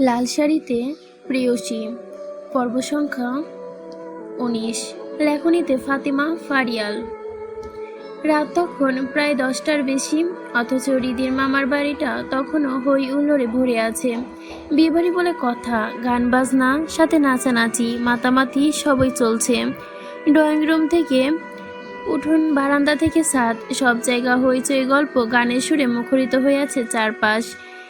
লাল শাড়িতে প্রেয়সী। পর্ব সংখ্যা উনিশ। লেখনীতে ফাতিমা ফারিয়াল। রাত তখন প্রায় দশটার বেশি, অথচ রিদির মামার বাড়িটা তখনও হই উল্লোড়ে ভরে আছে। বিয়েবাড়ি বলে কথা, গান বাজনা, সাথে নাচানাচি, মাতামাতি সবই চলছে। ড্রয়িং রুম থেকে উঠোন, বারান্দা থেকে সাত সব জায়গা হইচই গল্প গানের সুরে মুখরিত হয়ে আছে চারপাশ।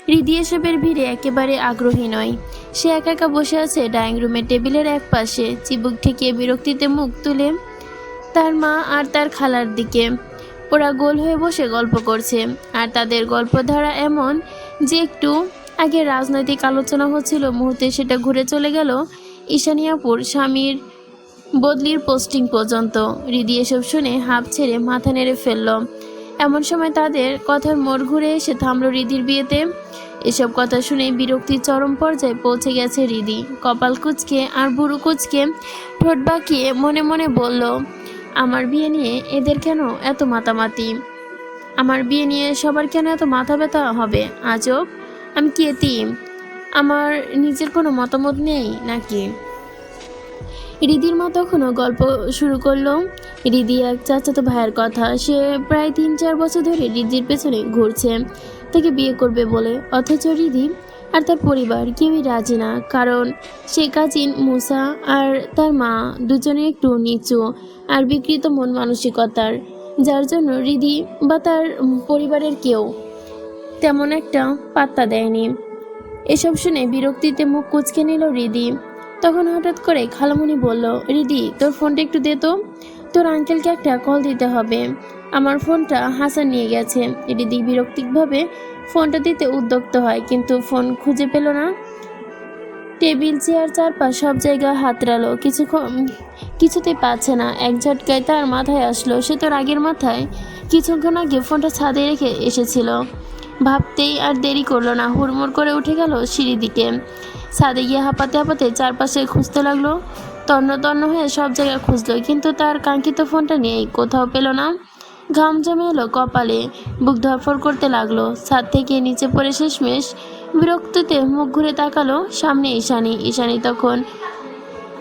হৃদি এসবের ভিড়ে একেবারে আগ্রহী নয়। সে একা একা বসে আছে ডাইনিং রুমের টেবিলের এক পাশে চিবুক ঠেকিয়ে বিরক্তিতে মুখ তুলে তার মা আর তার খালার দিকে। ওরা গোল হয়ে বসে গল্প করছে। আর তাদের গল্পধারা এমন যে একটু আগে রাজনৈতিক আলোচনা হচ্ছিল, মুহূর্তে সেটা ঘুরে চলে গেল ঈশানিয়াপুর স্বামীর বদলির পোস্টিং পর্যন্ত। হৃদি এসব শুনে হাঁপ ছেড়ে মাথা নেড়ে ফেলল। এমন সময় তাদের কথার মোড় ঘুরে এসে থামলো হৃদির বিয়েতে। এসব কথা শুনে বিরক্তির চরম পর্যায়ে পৌঁছে গেছে রিদি। কপাল কুচকে আর বুড়ো কুচকে ঠোঁট বাঁকিয়ে মনে মনে বলল, আমার বিয়ে নিয়ে এদের কেন এত মাতামাতি? আমার বিয়ে নিয়ে সবার কেন এত মাথা ব্যথা হবে? আজব। আমি কি এতিম? আমার নিজের কোনো মতামত নেই নাকি? রিদির মা তখনও গল্প শুরু করল। রিদি এক চাচাতো ভাইয়ের কথা। সে প্রায় তিন চার বছর ধরে রিদির পেছনে ঘুরছে। তাকে বিয়ে করবে বলে। অথচ রিদি আর তার পরিবার কেউই রাজি না, কারণ সে কাজিন মুসা আর তার মা দুজনে একটু নিচু আর বিকৃত মন মানসিকতার। যার জন্য রিদি বা তার পরিবারের কেউ তেমন একটা পাত্তা দেয়নি। এসব শুনে বিরক্তিতে মুখ কুচকে নিল রিদি তখন হঠাৎ করে খালামণি বলল রিদি তোর ফোনটা একটু দে তো। তোর আঙ্কেলকে একটা কল দিতে হবে। আমার ফোনটা হাসান নিয়ে গেছে। রিদি বিরক্তিকভাবে ফোনটা দিতে উদ্যক্ত হয়, কিন্তু ফোন খুঁজে পেল না। টেবিল, চেয়ার, চারপাশ সব জায়গায় হাতড়ালো। কিছুক্ষণ কিছুতেই পাচ্ছে না। এক ঝটকায় তার মাথায় আসলো। সে তো রাগের মাথায় কিছুক্ষণ আগে ফোনটা ছাদে রেখে এসেছিল। ভাবতেই আর দেরি করল না। হুড়মুড় করে উঠে গেল সিঁড়ি দিকে। ছাদে গিয়ে হাঁপাতে হাঁপাতে চারপাশে খুঁজতে লাগল। তন্ন তন্ন হয়ে সব জায়গায় খুঁজলো, কিন্তু তার কাঙ্ক্ষিত ফোনটা নেই। কোথাও পেল না। ঘাম জমে এলো কপালে, বুক ধরফর করতে লাগল। ছাদ থেকে নিচে পড়ে শেষমেশ বিরক্তিতে মুখ ঘুরে তাকালো সামনে ঈশানী। ঈশানী তখন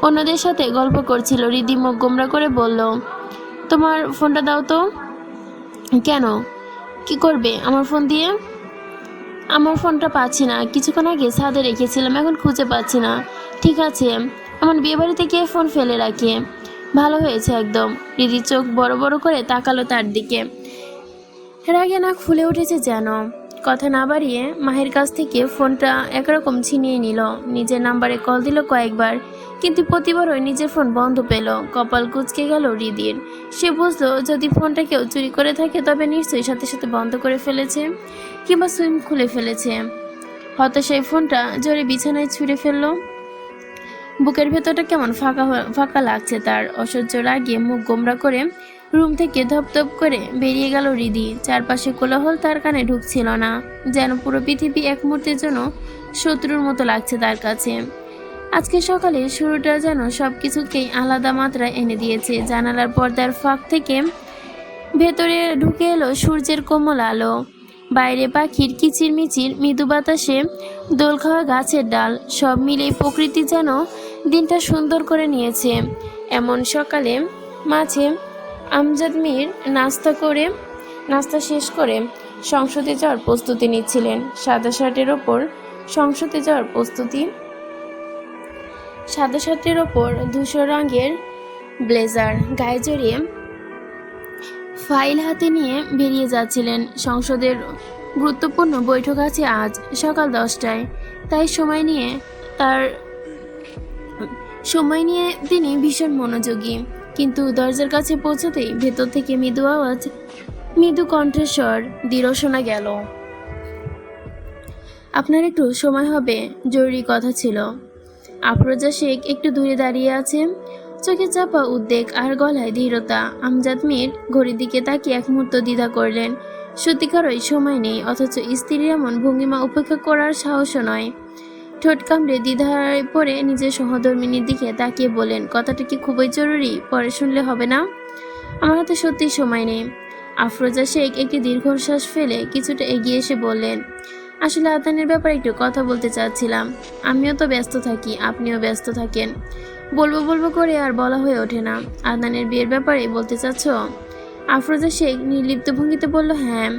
অন্যদের সাথে গল্প করছিল। রিদি মুখ গোমরা করে বলল, তোমার ফোনটা দাও তো। কেন? কি করবে? আমার ফোন দিয়ে? আমার ফোনটা পাচ্ছি না। কিছুক্ষণ আগে ছাদে রেখেছিলাম, এখন খুঁজে পাচ্ছি না। ঠিক আছে। আমার বিয়েবাড়িতে গিয়ে ফোন ফেলে রাখি? ভালো হয়েছে একদম। দিদি চোখ বড় বড় করে তাকালো তার দিকে। রাগে নাক ফুলে উঠেছে যেন। কথা না বাড়িয়ে মাহের কাছ থেকে ফোনটা একরকম ছিনিয়ে নিল। নিজের নাম্বারে কল দিল কয়েকবার, কিন্তু প্রতিবারই নিজের ফোন বন্ধ পেল। কপাল কুচকে গেল রিদির। সে বুঝলো যদি ফোনটা কেউ চুরি করে থাকে, তবে নিশ্চয়ই সাথে সাথে বন্ধ করে ফেলেছে কিংবা সুইম খুলে ফেলেছে। হতাশায় ফোনটা জোরে বিছানায় ছুঁড়ে ফেলল। বুকের ভেতরটা কেমন ফাঁকা ফাঁকা লাগছে? তার অসহ্য রাগে মুখ গোমরা করে রুম থেকে ধপধপ করে বেরিয়ে গেল রিদি। চারপাশে কোলাহল তার কানে ঢুকছিল না, যেন পুরো পৃথিবী এক মুহূর্তের জন্য শত্রুর মতো লাগছে তার কাছে। আজকে সকালে শুরুটা যেন সব কিছুকেই আলাদা মাত্রায় এনে দিয়েছে। জানালার পর্দার ফাঁক থেকে ভেতরে ঢুকে এলো সূর্যের কোমল আলো। বাইরে পাখির কিচিরমিচির মৃদু বাতাসে দোল খাওয়া গাছের ডাল, সব মিলে প্রকৃতি যেন দিনটা সুন্দর করে নিয়েছে। এমন সকালে মাঝে আমজাদ মীর নাস্তা করে, নাস্তা শেষ করে সংসদে যাওয়ার প্রস্তুতি নিচ্ছিলেন। সাদা শার্টের ওপর সংসদে যাওয়ার প্রস্তুতি সাদা শার্টের ওপর ধূসর রঙের ব্লেজার, গায়ে জড়িয়ে ফাইল হাতে নিয়ে বেরিয়ে যাচ্ছিলেন। সংসদের গুরুত্বপূর্ণ বৈঠক আছে আজ সকাল দশটায়। তাই সময় নিয়ে তার সময় নিয়ে তিনি ভীষণ মনোযোগী। কিন্তু দরজার কাছে পৌঁছতেই ভেতর থেকে মৃদু আওয়াজ, মৃদু কণ্ঠস্বর দৃঢ় শোনা গেল। আপনার একটু সময় হবে জরুরি কথা ছিল। আফরোজা শেখ একটু দূরে দাঁড়িয়ে আছে চোখে চাপা উদ্বেগ আর গলায় দৃঢ়তা আমজাদ মীর ঘড়ির দিকে তাকিয়ে এক মুহূর্ত দ্বিধা করলেন। সত্যিকারই সময় নেই, অথচ স্ত্রীর এমন ভঙ্গিমা উপেক্ষা করার সাহসও নয়। ঠোঁট কামড়ে দ্বিধায় পরে নিজের সহধর্মিনীর দিকে তাকিয়ে বলেন কথাটা কি খুবই জরুরি? পরে শুনলে হবে না? আমার হাতে সত্যি সময় নেই। আফরোজা শেখ একটি দীর্ঘশ্বাস ফেলে কিছুটা এগিয়ে এসে বললেন, আসলে আদানের ব্যাপারে একটু কথা বলতে চাচ্ছিলাম। আমিও তো ব্যস্ত থাকি, আপনিও ব্যস্ত থাকেন। বলব বলব করে আর বলা হয়ে ওঠে না। আদানের বিয়ের ব্যাপারে বলতে চাচ্ছ? আফরোজা শেখ নির্লিপ্ত ভঙ্গিতে বলল হ্যাঁ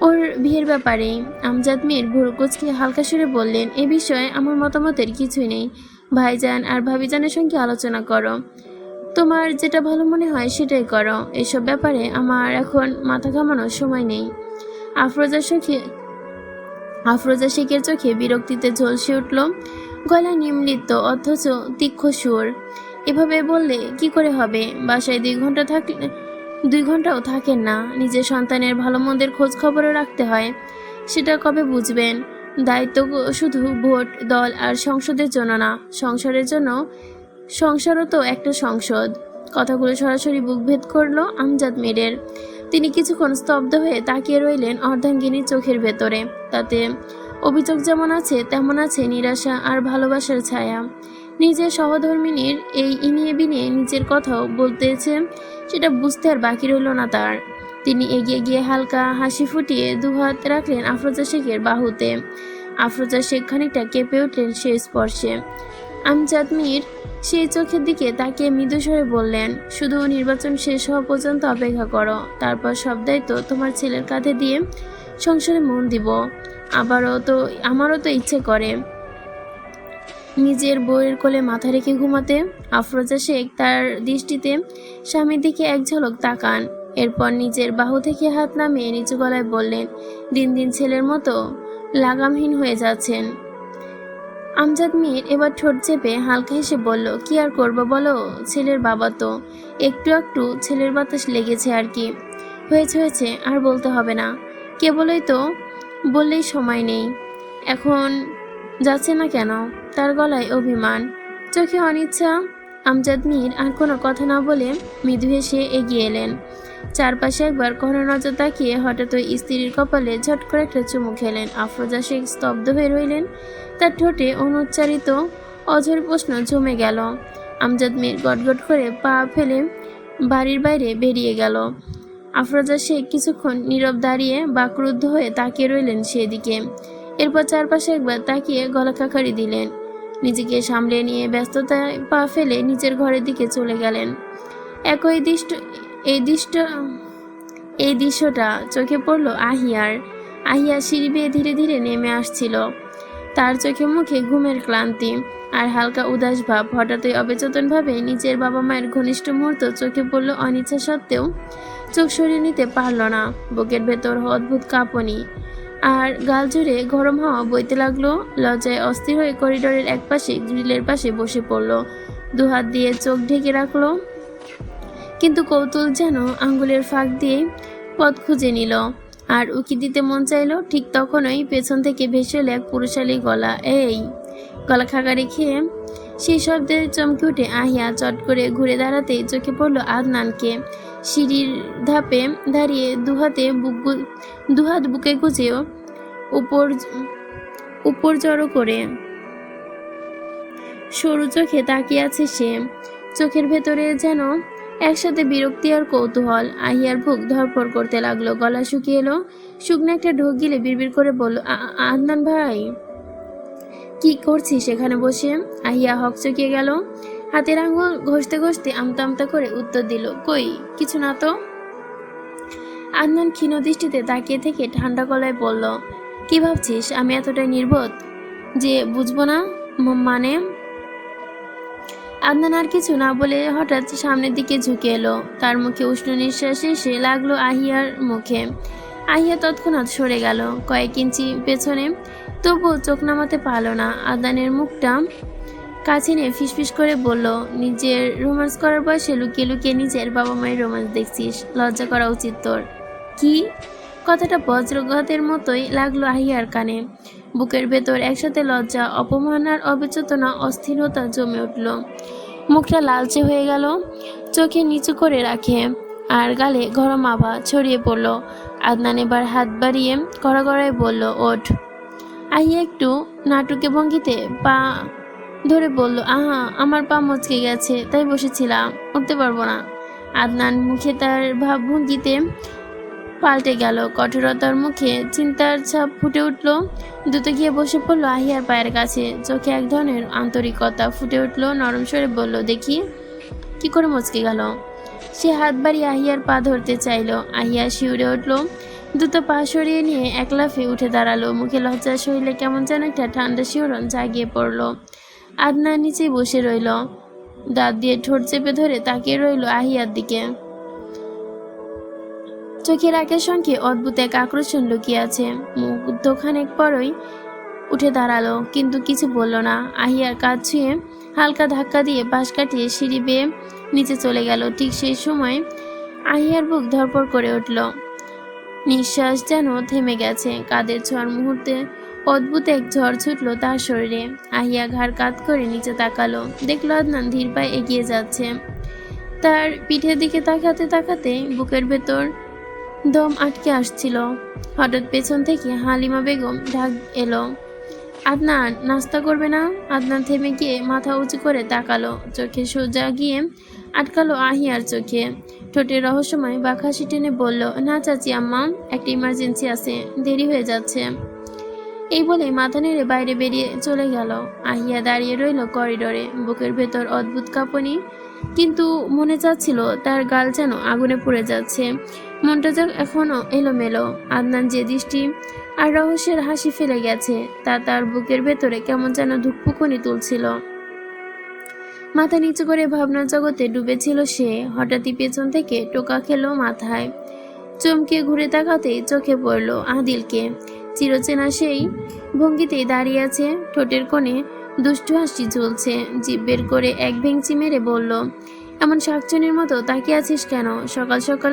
ওর বিয়ের ব্যাপারে। আমজাদ মির ভুরু কুচকে হালকা সুরে বললেন, এ বিষয়ে আমার মতামতের কিছুই নেই। ভাইজান আর ভাবিজানের সঙ্গে আলোচনা করো। তোমার যেটা ভালো মনে হয় সেটাই করো। এসব ব্যাপারে আমার এখন মাথা ঘামানোর সময় নেই। আফরোজা শেখে আফরোজা শেখের চোখে বিরক্তিতে ঝলসে উঠল গলায় নিম্লিত অথচ তীক্ষ্ণ সুর। এভাবে বললে কি করে হবে? বাসায় দুই ঘণ্টা থাকলে, দুই ঘন্টাও থাকেন না। নিজের সন্তানের ভালো মন্দের খোঁজ খবরও রাখতে হয়। সেটা কবে বুঝবেন? দায়িত্ব শুধু ভোট, দল আর সংসদের জন্য না, সংসারের জন্য। সংসারও তো একটা সংসদ। কথাগুলো সরাসরি বুকভেদ করল আমজাদ মেরের। তিনি কিছুক্ষণ স্তব্ধ হয়ে তাকিয়ে রইলেন অর্ধাঙ্গিনীর চোখের ভেতরে। তাতে অভিযোগ যেমন আছে, তেমন আছে নিরাশা আর ভালোবাসার ছায়া। নিজের সহধর্মিনীর এই ইনিয়ে বিনিয়ে নিজের কথাও বলতেছে, সেটা বুঝতে আর বাকি রইল না তার। তিনি এগিয়ে গিয়ে হালকা হাসি ফুটিয়ে দুহাত রাখলেন আফরোজা শেখের বাহুতে। আফরোজা শেখ খানিকটা কেঁপে উঠলেন সে স্পর্শে। আমজাদ মীর সেই চোখের দিকে তাকিয়ে মৃদুস্বরে বললেন, শুধু নির্বাচন শেষ হওয়া পর্যন্ত অপেক্ষা করো, তারপর সব দায়িত্ব তোমার ছেলের কাঁধে দিয়ে সংসারে মন দিব। আবারও তো, আমারও তো ইচ্ছে করে নিজের বউয়ের কোলে মাথা রেখে ঘুমাতে। আফরোজা শেখ তার দৃষ্টিতে স্বামীর দিকে এক ঝলক তাকান। এরপর নিজের বাহু থেকে হাত নামিয়ে নিচু গলায় বললেন, দিন দিন ছেলের মতো লাগামহীন হয়ে যাচ্ছেন। আমজাদ মির এবার ঠোঁট চেপে হালকা হেসে বলল, কি আর করব বলো, ছেলের বাবা তো। একটু একটু ছেলের বাতাস লেগেছে আর কি। হয়েছে হয়েছে, আর বলতে হবে না। কেবলই তো বললেই সময় নেই। এখন যাচ্ছে না কেন? তার গলায় অভিমান। চোখে অনিচ্ছা। আমজাদ মির আর কোনো কথা না বলে মৃদু হেসে এগিয়ে এলেন। চারপাশে একবার কোনো নজর তাকিয়ে হঠাৎ স্ত্রীর কপালে ঝট করে একটা চুমু খেলেন। আফরোজা শেখ স্তব্ধ হয়ে রইলেন। তার ঠোঁটে অনুচ্চারিত অঝর প্রশ্ন জমে গেল। আমজাদ মির গটগট করে পা ফেলে বাড়ির বাইরে বেরিয়ে গেল। আফরোজা শেখ কিছুক্ষণ নীরব দাঁড়িয়ে বাকরুদ্ধ হয়ে তাকিয়ে রইলেন সেদিকে। এরপর চারপাশে একবার তাকিয়ে গলা কাকারি দিলেন। নিজেকে সামলে নিয়ে ব্যস্ততায় পা ফেলে নিজের ঘরের দিকে চলে গেলেন। একই দৃষ্ট, এই দৃষ্ট, এই দৃশ্যটা চোখে পড়ল আহিয়ার। আহিয়া সিঁড়ি বেয়ে ধীরে ধীরে নেমে আসছিল। তার চোখে মুখে ঘুমের ক্লান্তি আর হালকা উদাস ভাব। হঠাৎই অবেচেতনভাবে নিজের বাবা মায়ের ঘনিষ্ঠ মুহূর্ত চোখে পড়ল অনিচ্ছা সত্ত্বেও। চোখ সরিয়ে নিতে পারল না। বুকের ভেতর অদ্ভুত কাঁপনি। আর গাল জুড়ে গরম হাওয়া বইতে লাগল, লজ্জায় অস্থির হয়ে করিডোরের একপাশে গ্রিলের পাশে বসে পড়ল। দুহাত দিয়ে চোখ ঢেকে রাখল। কিন্তু কৌতুল যেন আঙ্গুলের ফাঁক দিয়ে পথ খুঁজে নিল। আর উকি দিতে মন চাইলো, ঠিক তখনই পেছন থেকে ভেসে এক পুরুষালী গলা। এই! গলা খাগারে খেয়ে সেই শব্দে চমকে উঠে আহিয়া চট করে ঘুরে দাঁড়াতেই চোখে পড়ল আদনানকে। সিঁড়ির ধাপে দাঁড়িয়ে দুহাতে বুক দুহাত বুকে গুজেও উপর উপর জড়ো করে। সরু চোখে তাকিয়ে আছে সে। চোখের ভেতরে যেন একসাথে বিরক্তি আর কৌতূহল। আহিয়ার বুক ধরফর করতে লাগল, গলা শুকিয়ে এলো। শুকনো একটা ঢোক গিলে বিড়বিড় করে বলল, "আ- আ- আদনান ভাই, কি করছিস সেখানে বসে? আহিয়া হক হকচকিয়ে গেল। হাতের আঙ্গুল ঘষতে ঘষতে আমতা আমতা করে উত্তর দিল, কই, কিছু না তো? আদনান ক্ষীণ দৃষ্টিতে তাকিয়ে থেকে ঠান্ডা গলায় বলল, কি ভাবছিস? আমি এতটাই নির্বোধ যে বুঝব না মানে? আদনান আর কিছু না বলে হঠাৎ সামনের দিকে ঝুঁকে এলো। তার মুখে উষ্ণ নিঃশ্বাস এসে লাগল আহিয়ার মুখে। আহিয়া তৎক্ষণাৎ সরে গেল, কয়েক ইঞ্চি পেছনে। তবুও চোখ নামাতে পারল না। আদানের মুখটা কাছে নিয়ে ফিসফিস করে বলল, নিজের রোমান্স করার বয়সে লুকিয়ে লুকিয়ে নিজের বাবা মায়ের রোমান্স দেখছিস। লজ্জা করা উচিত তোর। কি? কথাটা বজ্রগতের মতোই লাগল আহিয়ার কানে। বুকের ভেতর একসাথে লজ্জা, অপমান আর অবিচেতনা, অস্থিরতা জমে উঠল। মুখটা লালচে হয়ে গেল, চোখে নিচু করে রাখে, আর গালে গরম আভা ছড়িয়ে পড়ল। আদনান এবার হাত বাড়িয়ে কড়া গড়ায় বলল, ওঠ। আহিয়া একটু নাটুকে ভঙ্গিতে পা ধরে বলল, আহা, আমার পা মচকে গেছে, তাই বসেছিলাম, উঠতে পারব না। আদনান মুখে তার ভাবভঙ্গিতে পাল্টে গেল, কঠোরতার মুখে চিন্তার ছাপ ফুটে উঠল। দ্রুত গিয়ে বসে পড়ল আহিয়ার পায়ের কাছে, চোখে এক ধরনের আন্তরিকতা ফুটে উঠল, নরম স্বরে বলল, দেখি, কি করে মচকে গেল? সে হাত বাড়িয়ে আহিয়ার পা ধরতে চাইলো, আহিয়া শিউরে উঠল, দ্রুত পা সরিয়ে নিয়ে এক লাফে উঠে দাঁড়াল। মুখে লজ্জা শরীরে কেমন যেন একটা ঠান্ডা শিহরণ জাগিয়ে পড়ল। আদনা নিচে বসে রইল। দাঁত দিয়ে ঠোঁট চেপে ধরে তাকিয়ে রইল আহিয়ার দিকে। চোখের একের সঙ্গে অদ্ভুত এক আকর্ষণ লুকিয়ে আছে। মুগ্ধখানেক পরই উঠে দাঁড়াল, কিন্তু কিছু বলল না। আহিয়ার কাজ ছুঁয়ে হালকা ধাক্কা দিয়ে পাশ কাটিয়ে সিঁড়ি বেয়ে নিচে চলে গেল। ঠিক সেই সময় আহিয়ার বুক ধরপড় করে উঠল। নিঃশ্বাস যেন থেমে গেছে। কাদের ছোঁয়ার মুহূর্তে অদ্ভুত এক ঝড় ছুটলো তার শরীরে। আহিয়া ঘাড় কাত করে নিচে তাকালো। দেখল আদনান ধীর পায়ে এগিয়ে যাচ্ছে। তার পিঠের দিকে তাকাতে তাকাতে বুকের ভেতর দম আটকে আসছিল। হঠাৎ পেছন থেকে হালিমা বেগম ঢাক এলো, আদনান, নাস্তা করবে না? আদনান থেমে গিয়ে মাথা উঁচু করে তাকালো। চোখে সোজা গিয়ে আটকালো আহিয়ার চোখে। ঠোঁটে রহস্যময় বাঁকাশি টেনে বলল, না চাচি আম্মা, একটা ইমার্জেন্সি আছে। দেরি হয়ে যাচ্ছে। এই বলে মাথা বাইরে বেরিয়ে চলে গেল। আহিয়া দাঁড়িয়ে রইল করিডরে। বুকের ভেতর অদ্ভুত কাঁপনি। কিন্তু মনে চাচ্ছিল তার গাল যেন আগুনে পুড়ে যাচ্ছে। মনটা যেন এখনও এলোমেলো। আদনান যে দৃষ্টি আর রহস্যের হাসি ফেলে গেছে, তা তার বুকের ভেতরে কেমন যেন ধুকপুকুনি তুলছিল। মাথা নিচু করে ভাবনা জগতে ডুবেছিল সে। হঠাৎই পেছন থেকে টোকা খেলো মাথায়। চমকে ঘুরে তাকাতেই চোখে পড়ল আদিলকে। চিরচেনা সেই ভঙ্গিতেই দাঁড়িয়ে আছে। ঠোঁটের কোণে দুষ্টু হাসি ঝুলছে। জিভ বের করে এক ভেঙচি মেরে বলল, এমন শাকচুনির মতো তাকিয়ে আছিস কেন? সকাল সকাল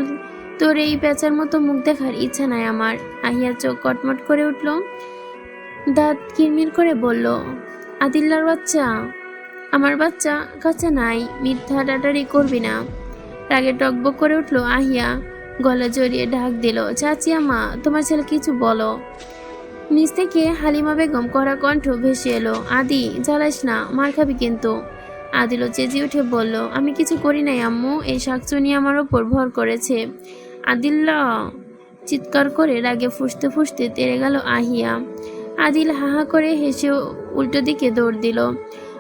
তোর এই পেঁচার মতো মুখ দেখার ইচ্ছা নাই আমার। আহিয়া চোখ কটমট করে উঠল। দাঁত কিরমির করে বলল, আদিল্লার বাচ্চা, আমার বাচ্চা কাছে নাই, মিথ্যা ডাটারি করবি না। রাগে টকবক করে উঠল আহিয়া। গলা জড়িয়ে ঢাক দিল চাচিয়া মা তোমার ছেলে কিছু বলো। নিচ থেকে হালিমা বেগম কড়া কণ্ঠ ভেসে এলো, আদি জ্বালাইস না, মার খাবি কিন্তু। আদিলও চেঁচিয়ে উঠে বলল, আমি কিছু করি নাই, আম্মু, এই শাকচুনি আমার ওপর ভর করেছে। আদিল্লা চিৎকার করে রাগে ফুসতে ফুসতে তেরে গেল আহিয়া। আদিল হাহা করে হেসে উল্টো দিকে দৌড় দিল।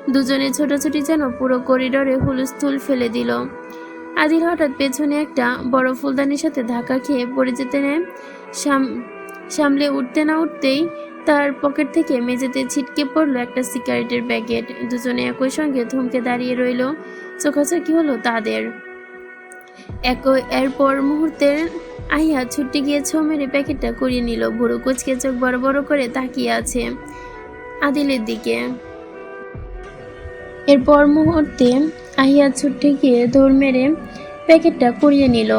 দুজনে ছোটাছুটি যেন পুরো করিডোরে হুলস্থুল ফেলে দিল। আদিল হঠাৎ পেছনে একটা বড় ফুলদানির সাথে ধাক্কা খেয়ে পড়ে যেতে নেয়। সামলে উঠতে না উঠতেই তার পকেট থেকে মেঝেতে ছিটকে পড়ল একটা সিগারেটের প্যাকেট দুজনে একই সঙ্গে থমকে দাঁড়িয়ে রইল। চোখাচোখি হলো তাদের। একই এরপর মুহূর্তের আহিয়া ছুটে গিয়ে ছো মেরে প্যাকেটটা করিয়ে নিল। বুড়ো কুচকে চোখ বড় বড় করে তাকিয়ে আছে আদিলের দিকে। এরপর মুহূর্তে আহিয়া ছুটে গিয়ে দৌড় মেরে প্যাকেটটা কুড়িয়ে নিল।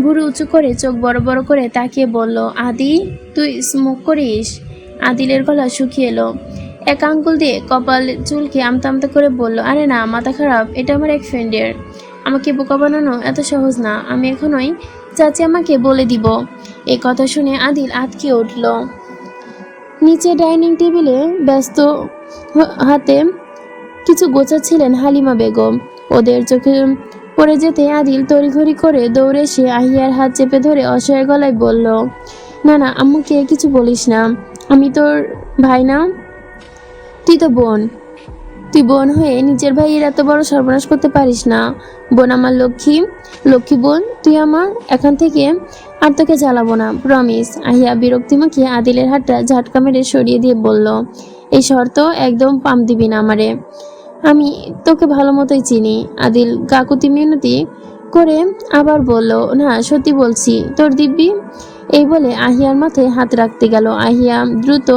বুড়ো উঁচু করে চোখ বড় বড় করে তাকিয়ে বলল, আদি, তুই স্মোক করিস? আদিলের গলা শুকিয়ে এলো। এক আঙ্গুল দিয়ে কপাল চুলকে আমতা আমতা করে বলল, আরে না, মাথা খারাপ, এটা আমার এক ফ্রেন্ডের আমাকে বোকা বানানো এত সহজ না, আমি এখনই চাচি আমাকে বলে দিব। এই কথা শুনে আদিল আতকে উঠল। নিচে ডাইনিং টেবিলে ব্যস্ত হাতে কিছু গোছাচ্ছিলেন হালিমা বেগম। ওদের চোখে পড়ে যেতে আদিল তড়িঘড়ি করে দৌড়ে সে আহিয়ার হাত চেপে ধরে অসহায় গলায় বলল, না না, আম্মুকে কিছু বলিস না। আমি তোর ভাই না? তুই তো বোন। তুই বোন হয়ে নিজের ভাইয়ের এত বড় সর্বনাশ করতে পারিস না। বোন আমার লক্ষ্মী। লক্ষ্মী বোন, তুই আমার। এখান থেকে আর তোকে জ্বালাবো না প্রমিস আহিয়া বিরক্তিমুখী আদিলের হাতটা ঝাটকা মেরে সরিয়ে দিয়ে বলল, এই শর্ত একদম পাম দিবি না আমারে। আমি তোকে ভালো মতোই চিনি। আদিল কাকুতি মিনতি করে আবার বলল, না, সত্যি বলছি, তোর দিব্যি? এই বলে আহিয়ার মাথায় হাত রাখতে গেল। আহিয়া দ্রুত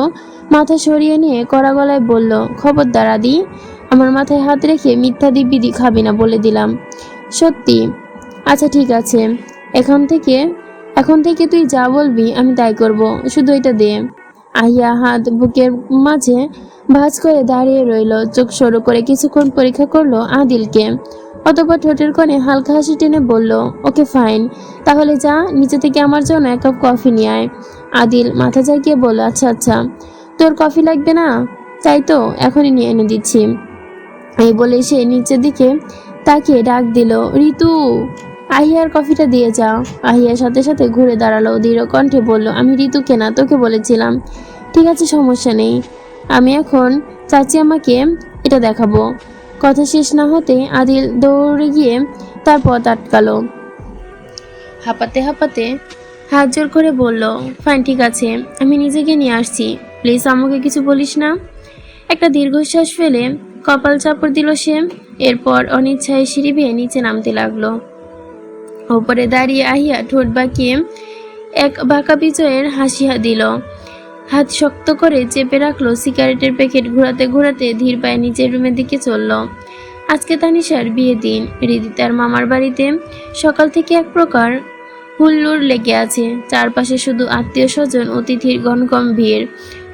মাথা সরিয়ে নিয়ে কড়া গলায় বলল, খবরদার আদি, আমার মাথায় হাত রেখে মিথ্যা দিব্যি খাবি না বলে দিলাম। সত্যি? আচ্ছা ঠিক আছে। এখন থেকে এখন থেকে তুই যা বলবি, আমি তাই করব। শুধু এটা দে। আহিয়া হাত বুকের মাঝে ভাঁজ করে দাঁড়িয়ে রইল, চোখ সরু করে কিছুক্ষণ পরীক্ষা করল আদিলকে। অতপর ঠোঁটের কোণে হালকা হাসি টেনে বলল, ওকে, ফাইন। তাহলে যা, নিচে থেকে আমার জন্য এক কাপ কফি নিয়ে আয়। আদিল মাথা জাগিয়ে বলল আচ্ছা আচ্ছা। তোর কফি লাগবে না? তাই তো, এখনই নিয়ে এনে দিচ্ছি। এই বলে সে নিচের দিকে তাকিয়ে ডাক দিল, ঋতু, আহিয়ার কফিটা দিয়ে যাও। আহিয়ার সাথে সাথে ঘুরে দাঁড়াল, দৃঢ় কণ্ঠে বলল, আমি ঋতুকে না, তোকে বলেছিলাম। ঠিক আছে, সমস্যা নেই। আমি এখন চাচি আমাকে এটা দেখাবো। কথা শেষ না হতে আদিল দৌড়ে গিয়ে তার পথ আটকালো। হাঁপাতে হাঁপাতে হাত জোর করে বলল, ফাইন, ঠিক আছে, আমি নিজেকে নিয়ে আসছি। প্লিজ আমাকে কিছু বলিস না। একটা দীর্ঘশ্বাস ফেলে কপাল চাপড় দিল সে। এরপর অনিচ্ছায় সিঁড়ি বেয়ে নিচে নামতে লাগল। ওপরে দাঁড়িয়ে আহিয়া ঠোঁট বাঁকিয়ে এক বাঁকা বিজয়ের হাসি দিল। হাত শক্ত করে চেপে রাখল, সিগারেটের প্যাকেট ঘোরাতে ঘোরাতে ধীর পায়ে নিচের রুমের দিকে চলল। আজকে তানিশার বিয়ে দিন। রিদি তার মামার বাড়িতে সকাল থেকে এক প্রকার হুল্লুর লেগে আছে। চারপাশে শুধু আত্মীয় স্বজন অতিথির গণকম ভিড়,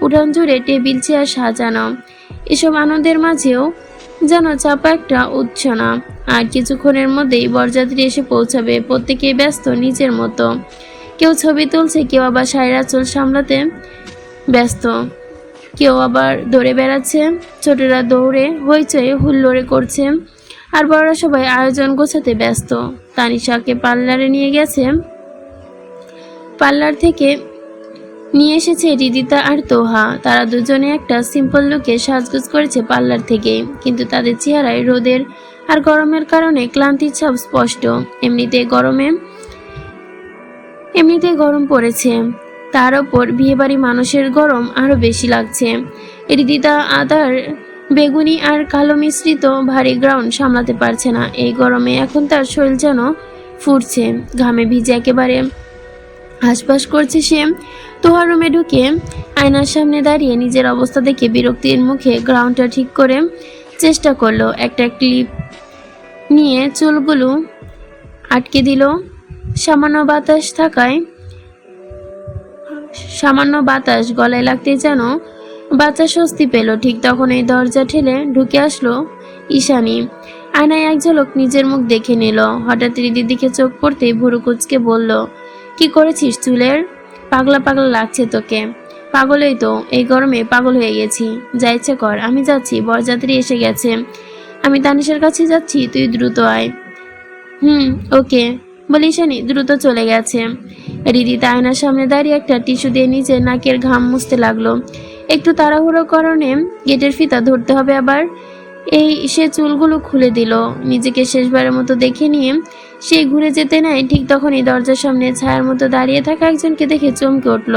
উঠান জুড়ে টেবিল, চেয়ার সাজানো। এসব আনন্দের মাঝেও যেন চাপা একটা উচ্ছনা। আর কিছুক্ষণের মধ্যেই বরযাত্রী এসে পৌঁছাবে, প্রত্যেকেই ব্যস্ত, নিজের মতো। কেউ ছবি তুলছে, কেউ আবার সায়রা চুল সামলাতে ব্যস্ত। কেউ আবার দৌড়ে বেড়াচ্ছে, ছোটরা দৌড়ে হইচয়ে হুল্লোড়ে করছে, আর বড়রা সবাই আয়োজন গোছাতে ব্যস্ত। তানিশাকে পার্লারে নিয়ে গেছে। পার্লার থেকে নিয়ে এসেছে রিদিতা আর তোহা। তারা দুজনে একটা সিম্পল লুকে সাজগোজ করেছে পার্লার থেকে, কিন্তু তাদের চেহারায় রোদের আর গরমের কারণে ক্লান্তির ছাপ স্পষ্ট। এমনিতে গরমে, এমনিতে গরম পড়েছে। তার ওপর বিয়েবাড়ি মানুষের গরম আরও বেশি লাগছে। রিদিতা আদার বেগুনি আর কালো মিশ্রিত ভারী গ্রাউন্ড সামলাতে পারছে না। এই গরমে এখন তার শরীর যেন ফুটছে। ঘামে ভিজে একেবারে হাসপাস করছে সে। তোহার রুমে ঢুকে আয়নার সামনে দাঁড়িয়ে নিজের অবস্থা দেখে বিরক্তির মুখে গ্রাউন্ডটা ঠিক করে চেষ্টা করল। একটা ক্লিপ নিয়ে চুলগুলো আটকে দিল। সামান্য বাতাস থাকায় সামান্য বাতাস গলায় লাগতে যেন বাচ্চা স্বস্তি পেল। ঠিক তখন এই দরজা ঠেলে ঢুকে আসলো ঈশানী। আয়নায় এক ঝলক নিজের মুখ দেখে নিল। হঠাৎ রিদির দিকে চোখ পড়তে ভুরু কুচকে বলল, কি করেছিস চুলের? পাগলা পাগলা লাগছে তোকে। পাগলই তো, এই গরমে পাগল হয়ে গেছি। যা ইচ্ছে কর, আমি যাচ্ছি, বরযাত্রী এসে গেছে। আমি তানিশের কাছে যাচ্ছি, তুই দ্রুত আয়। হুম, ওকে। বলি দ্রুত চলে গেছে। রিদি আয়নার সামনে দাঁড়িয়ে একটা টিস্যু দিয়ে নিজের নাকের ঘাম মুছতে লাগল। একটু তাড়াহুড়ো কারণে গেটের ফিতা ধরতে হবে আবার। এই সে চুলগুলো খুলে দিল। নিজেকে শেষবারের মতো দেখে নিয়ে সে ঘুরে যেতে নেয় ঠিক তখনই দরজার সামনে ছায়ার মতো দাঁড়িয়ে থাকা একজনকে দেখে চমকে উঠল।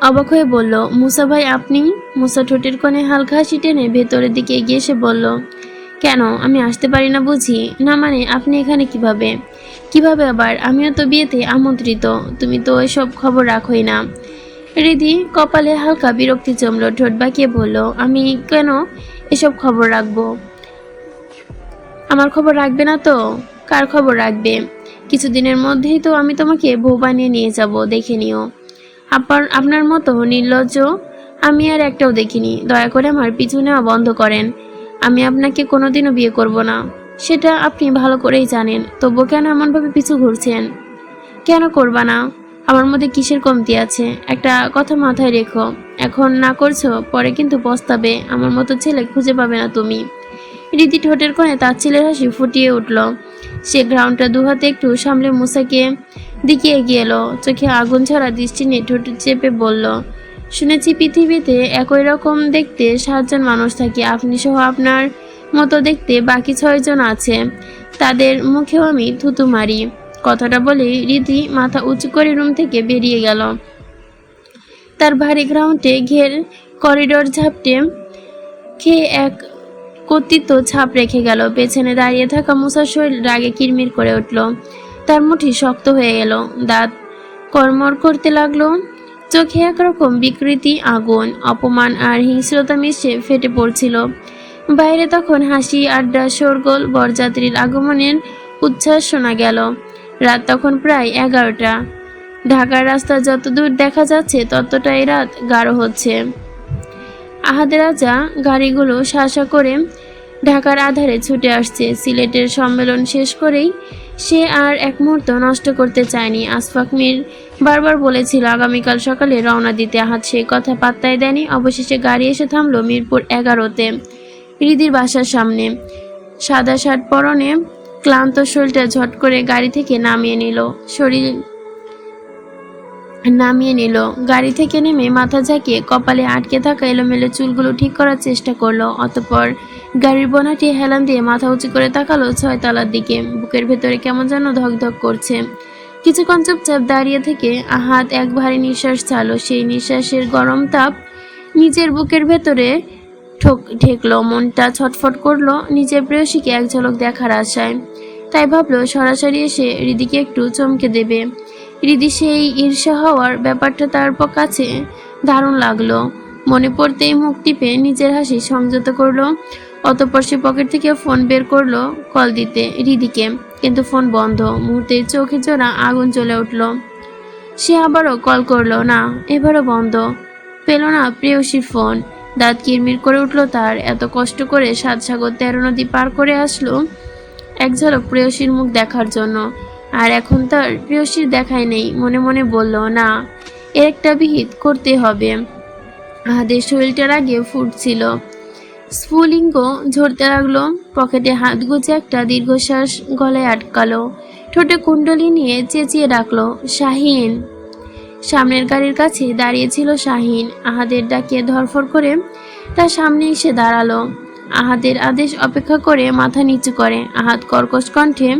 অবাক হয়ে বলল, মুসা ভাই, আপনি? মুসা ঠোঁটের কোণে হালকা হাসি টেনে ভেতরের দিকে এগিয়ে এসে বলল কেন? আমি আসতে পারি না বুঝি। না মানে আপনি এখানে কীভাবে? কীভাবে আবার? আমিও তো বিয়েতে আমন্ত্রিত। তুমি তো এসব খবর রাখোই না। রিধি কপালে হালকা বিরক্তি জমল, ঠোঁট বাঁকিয়ে বলল, আমি কেন এসব খবর রাখব? আমার খবর রাখবে না তো? কার খবর রাখবে? কিছুদিনের মধ্যেই তো আমি তোমাকে বউ বানিয়ে নিয়ে যাব, দেখে নিও। আপনার আপনার মতো নির্লজ্জ আমি আর একটাও দেখিনি। দয়া করে আমার পিছু নেওয়া বন্ধ করেন। আমি আপনাকে কোনোদিনও বিয়ে করব না। সেটা আপনি ভালো করেই জানেন তবু কেন এমনভাবে পিছু ঘুরছেন? কেন করবা না? আমার মধ্যে কিসের কমতি আছে? একটা কথা মাথায় রেখো। এখন না করছ, পরে কিন্তু পস্তাবে। আমার মতো ছেলে খুঁজে পাবে না তুমি। রীতি ঠোঁটের কোণে তার ছেলের হাসি ফুটিয়ে উঠল। সে গ্রাউন্ডটা দুহাতে একটু সামলে মুসাকে দিকে এগিয়ে এলো। চোখে আগুন ছড়া দৃষ্টি নিয়ে ঠোঁট চেপে বলল শুনেছি পৃথিবীতে একই রকম দেখতে সাতজন মানুষ থাকে। আপনি সহ আপনার মতো দেখতে বাকি ছয়জন আছে। তাদের মুখেও আমি থুতু মারি। কথাটা বলে রীতি মাথা উঁচু করে রুম থেকে বেরিয়ে গেল। তার ভারী গ্রাউন্ডে ঘের করিডোর ঝাপটে খেয়ে এক কর্তৃত্ব ছাপ রেখে গেল। পেছনে দাঁড়িয়ে থাকা মুসার শরীর রাগে কিরমির করে উঠল। তার মুঠি শক্ত হয়ে গেল দাঁত কর্মর করতে লাগল। চোখে একরকম বিকৃতি, আগুন, অপমান আর হিংস্রতা মিশে ফেটে পড়ছিল। বাইরে তখন হাসি, আড্ডা, শোরগোল, বরযাত্রীর আগমনের উচ্ছ্বাস শোনা গেল। রাত তখন প্রায় এগারোটা। ঢাকার রাস্তা যত দূর দেখা যাচ্ছে, ততটাই রাত গাঢ় হচ্ছে। আহাদের রাজা গাড়িগুলো শাসা করে ঢাকার আধারে ছুটে আসছে। সিলেটের সম্মেলন শেষ করেই সে আর এক মুহূর্ত নষ্ট করতে চায়নি। আসফাক মির বারবার বলেছিল, আগামীকাল সকালে রওনা দিতে। আহাদ সে কথা পাত্তায় দেয়নি। অবশেষে গাড়ি এসে থামলো মিরপুর এগারোতে। হৃদির বাসার সামনে। সাদা শার্ট পরনে ক্লান্ত শরীরটা ঝট করে গাড়ি থেকে নামিয়ে নিল। শরীর নামিয়ে নিল। গাড়ি থেকে নেমে মাথা ঝাঁকিয়ে কপালে আটকে থাকা এলোমেলো চুলগুলো ঠিক করার চেষ্টা করল। অতঃপর গাড়ির বনাটি হেলান দিয়ে মাথা উঁচু করে তাকালো ছয়তলার দিকে। বুকের ভেতরে কেমন যেন ধকধক করছে। কিছুক্ষণ চুপচাপ দাঁড়িয়ে থেকে আহাত এক ভারী নিঃশ্বাস ছাড়লো। সেই নিঃশ্বাসের গরম তাপ নিজের বুকের ভেতরে ঠোক ঠেকলো। মনটা ছটফট করল নিজের প্রেয়সীকে এক ঝলক দেখার আশায়। তাই ভাবলো সরাসরি এসে রিদিকে একটু চমকে দেবে। রিদি সেই ঈর্ষা হওয়ার ব্যাপারটা তার কাছে দারুণ লাগল। মনে পড়তেই মুখ টিপে নিজের হাসি সংযত করল। অতঃপর সে পকেট থেকে ফোন বের করল কল দিতে। রিদিকে। কিন্তু ফোন বন্ধ। মুহূর্তে চোখে জোড়া আগুন চলে উঠল। সে আবারও কল করল, না, এবারও বন্ধ। পেল না প্রেয়সীর ফোন। দাঁত কিরমির করে উঠল তার। এত কষ্ট করে সাত সাগর তেরো নদী পার করে আসলো এক ঝলক প্রেয়সীর মুখ দেখার জন্য। আর এখন তার প্রেয়সীর দেখাই নেই। মনে মনে বলল, না এর একটা বিহিত করতে হবে। আহাদের শরীরটার আগে ফুটছিল। স্ফুলিঙ্গ ঝরতে লাগল। পকেটে হাত গুজে একটা দীর্ঘশ্বাস গলায় আটকালো। ঠোঁটে কুণ্ডলি নিয়ে চেঁচিয়ে ডাকলো, শাহিন! সামনের গাড়ির কাছে দাঁড়িয়েছিল শাহিন। আহাদের ডাকে ধরফর করে তার সামনে এসে দাঁড়াল। আহাদের আদেশ অপেক্ষা করে মাথা নিচু করে। আহাদ কর্কশ কণ্ঠে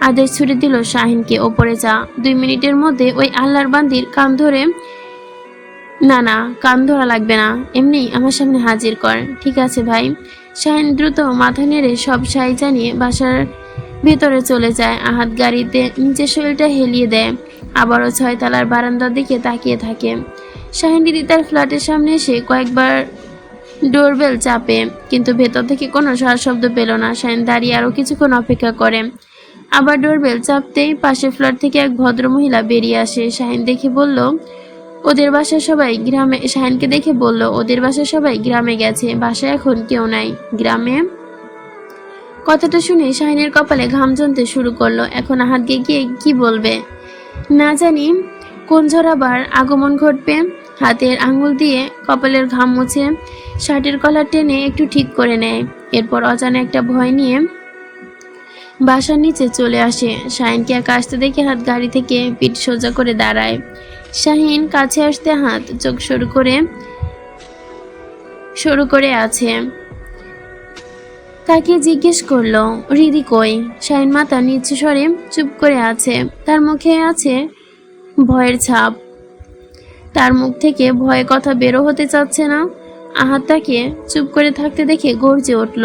আদেশ ছুড়ে দিল শাহিনকে, ওপরে যা। দুই মিনিটের মধ্যে ওই আল্লাহর বান্দির কান ধরে না না, কান ধরা লাগবে না। এমনি আমার সামনে হাজির কর, ঠিক আছে ভাই? শাহিন দ্রুত মাথা নেড়ে সব সাই জানিয়ে বাসার ভেতরে চলে যায়। আহাত গাড়িতে নিচের শরীরটা হেলিয়ে দেয়, আবারও ছয়তলার বারান্দার দিকে তাকিয়ে থাকে। শাহিন দিদি তার ফ্ল্যাটের সামনে এসে কয়েকবার ডোরবেল চাপে, কিন্তু ভেতর থেকে কোনো সার শব্দ পেল না। শাহিন দাঁড়িয়ে আরও কিছুক্ষণ অপেক্ষা করে। আবার ডোরবেল চাপতেই পাশে ফ্ল্যাট থেকে এক ভদ্রমহিলা বেরিয়ে আসে। শাহিন দেখে বলল ওদের বাসার সবাই গ্রামে, শাহিনকে দেখে বলল, ওদের বাসার সবাই গ্রামে গেছে, বাসায় এখন কেউ নাই। গ্রামে? কথাটা শুনে শাহিনের কপালে ঘাম জমতে শুরু করল। এখন আহাতকে গিয়ে কি বলবে? না জানি কোন ঝরাবার আগমন ঘটবে। হাতের আঙুল দিয়ে কপালের ঘাম মুছে, শার্টের কলার টেনে একটু ঠিক করে নেয়। এরপর অজানা একটা ভয় নিয়ে বাসার নিচে চলে আসে। শাহিনকে একা আসতে দেখে হাত গাড়ি থেকে পিঠ সোজা করে দাঁড়ায়। শাহিন কাছে আসতে হাত, চোখ শুরু করে শুরু করে আছে। তাকে জিজ্ঞেস করল, রিদি কই? শাহিন মাথা নিচু স্বরে চুপ করে আছে। তার মুখে আছে ভয়ের ছাপ। তার মুখ থেকে ভয়ে কথা বেরো হতে চাচ্ছে না। আহাত তাকে চুপ করে থাকতে দেখে গর্জে উঠল।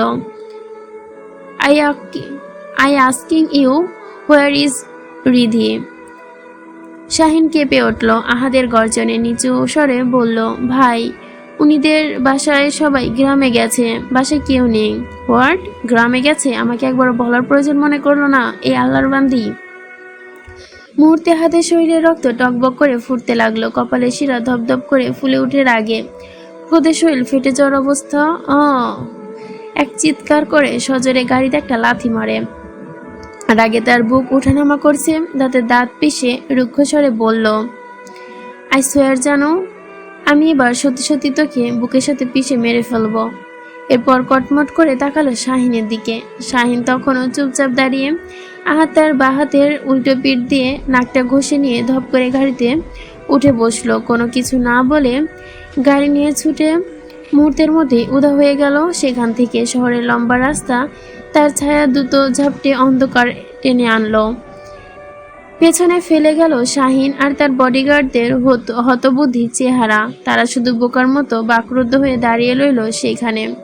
I I asking you where is Riddhi Shahin কেঁপে উঠল, আহাদের গর্জনে নিচু স্বরে বলল, ভাই, উনিদের বাসায় সবাই গ্রামে গেছে, বাসায় কেউ নেই। হোয়াট গ্রামে গেছে? আমাকে একবার বলার প্রয়োজন মনে করল না, এই আল্লাহর বান্দি? মুহূর্তে হাতে শরীরের রক্ত টকবক করে ফুটতে লাগল, কপালে শিরা ধপধপ করে ফুলে উঠে রাগে। ক্রোধে শরীর ফেটে যাওয়ার অবস্থা অ এক চিৎকার করে সজোরে গাড়িতে একটা লাথি মারে। রাগে তার বুক উঠানামা করছে, দাঁতে দাঁত পিষে রুক্ষস্বরে বলল, আই সোয়ার জানো, আমি এবার সত্যি সত্যি তোকে বুকের সাথে পিষে মেরে ফেলব। এরপর কটমট করে তাকালো শাহিনের দিকে। শাহিন তখনও চুপচাপ দাঁড়িয়ে আহাত তার বাহাতের উল্টো পিঠ দিয়ে নাকটা ঘষে নিয়ে ধপ করে গাড়িতে উঠে বসল। কোনো কিছু না বলে গাড়ি নিয়ে ছুটে মুহূর্তের মধ্যে উদা হয়ে গেল সেখান থেকে। শহরের লম্বা রাস্তা তার ছায়া দ্রুত ঝাপটে অন্ধকার টেনে আনলো। পেছনে ফেলে গেল শাহিন আর তার বডিগার্ডদের হত- হতবুদ্ধি চেহারা। তারা শুধু বোকার মতো বাকরুদ্ধ হয়ে দাঁড়িয়ে রইল সেইখানে।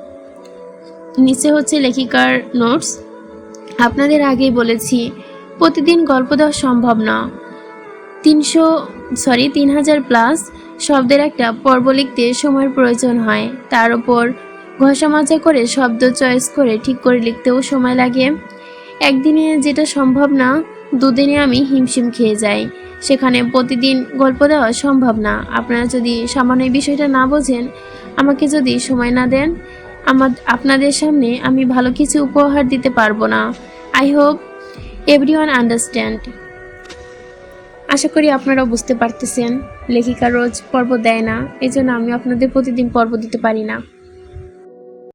নিচে হচ্ছে লেখিকার নোটস আপনাদের আগেই বলেছি, প্রতিদিন গল্প দেওয়া সম্ভব না। তিনশো সরি তিন হাজার প্লাস শব্দের একটা পর্ব লিখতে সময়ের প্রয়োজন হয়। তার উপর ঘষা মাজা করে, শব্দ চয়েস করে, ঠিক করে লিখতেও সময় লাগে। একদিনে যেটা সম্ভব না, দুদিনে আমি হিমশিম খেয়ে যাই। সেখানে প্রতিদিন গল্প দেওয়া সম্ভব না। আপনারা যদি সামান্য বিষয়টা না বোঝেন, আমাকে যদি সময় না দেন, আমার, আপনাদের সামনে আমি ভালো কিছু উপহার দিতে পারব না। I hope everyone understand আশা করি আপনারা বুঝতে পারতেছেন। লেখিকা রোজ পর্ব দেয় না এই জন্য আমি আপনাদের প্রতিদিন পর্ব দিতে পারি না।